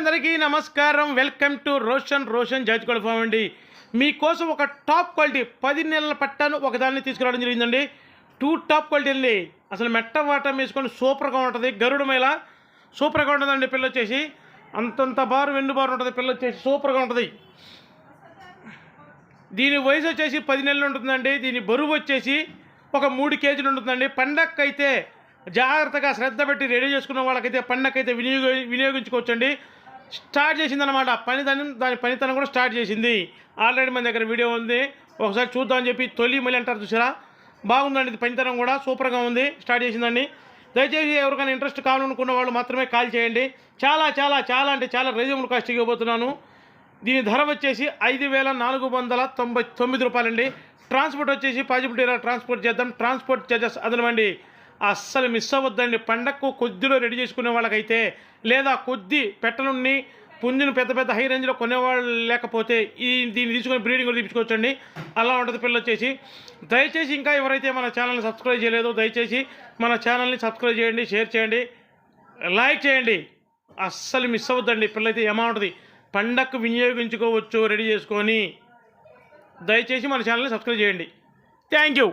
అందరికీ నమస్కారం. Welcome to Roshan Roshan జాతికోళ్ళ ఫామ్ అండి. మీకోసం ఒక టాప్ క్వాలిటీ పది నెలల పట్టాను ఒకదాన్ని తీసుకురావడం జరిగిందండి. టూ టాప్ క్వాలిటీ అండి. అసలు మెట్ట వాటం వేసుకొని సూపర్గా ఉంటుంది. గరుడు మేళ సూపర్గా ఉంటుందండి పిల్ల వచ్చేసి. అంతంత బారు వెన్ను బారు ఉంటుంది పిల్ల వచ్చేసి. సూపర్గా ఉంటుంది. దీని వయసు వచ్చేసి పది నెలలు ఉంటుందండి. దీని బరువు వచ్చేసి ఒక మూడు కేజీలు ఉంటుందండి. పండక్కైతే జాగ్రత్తగా శ్రద్ధ పెట్టి రెడీ చేసుకున్న వాళ్ళకైతే పండగకైతే వినియోగ వినియోగించుకోవచ్చండి. స్టార్ట్ చేసిందనమాట పనితనం దాని పనితనం కూడా స్టార్ట్ చేసింది. ఆల్రెడీ మన దగ్గర వీడియో ఉంది. ఒకసారి చూద్దామని చెప్పి తొలి మళ్ళీ అంటారు చూసారా? బాగుందండి ఇది పనితనం కూడా సూపర్గా ఉంది స్టార్ట్ చేసిందండి. దయచేసి ఎవరికైనా ఇంట్రెస్ట్ కావాలనుకున్న వాళ్ళు మాత్రమే కాల్ చేయండి. చాలా చాలా చాలా అంటే చాలా రీజనబుల్ కాస్ట్ ఇవ్వబోతున్నాను. దీని ధర వచ్చేసి ఐదు వేల నాలుగు వందల తొంభై తొమ్మిది రూపాయలండి. ట్రాన్స్పోర్ట్ వచ్చేసి పాజిబిలిటీ ట్రాన్స్పోర్ట్ చేద్దాం. ట్రాన్స్పోర్ట్ చార్జెస్ అదనమండి. అస్సలు మిస్ అవ్వద్దండి. పండగకు కొద్దిలో రెడీ చేసుకునే వాళ్ళకైతే లేదా కొద్ది పెట్టనుండి పుంజును పెద్ద పెద్ద హై రేంజ్లో కొనేవాళ్ళు లేకపోతే ఈ దీన్ని తీసుకొని బ్రీడింగ్ కూడా తీపించుకోవచ్చండి. అలా ఉంటుంది పిల్లలు వచ్చేసి. దయచేసి ఇంకా ఎవరైతే మన ఛానల్ని సబ్స్క్రైబ్ చేయలేదో దయచేసి మన ఛానల్ని సబ్స్క్రైబ్ చేయండి షేర్ చేయండి లైక్ చేయండి. అస్సలు మిస్ అవ్వద్దండి. పిల్లయితే ఏమవుతుంది పండక్కు వినియోగించుకోవచ్చు రెడీ చేసుకొని. దయచేసి మన ఛానల్ని సబ్స్క్రైబ్ చేయండి. Thank you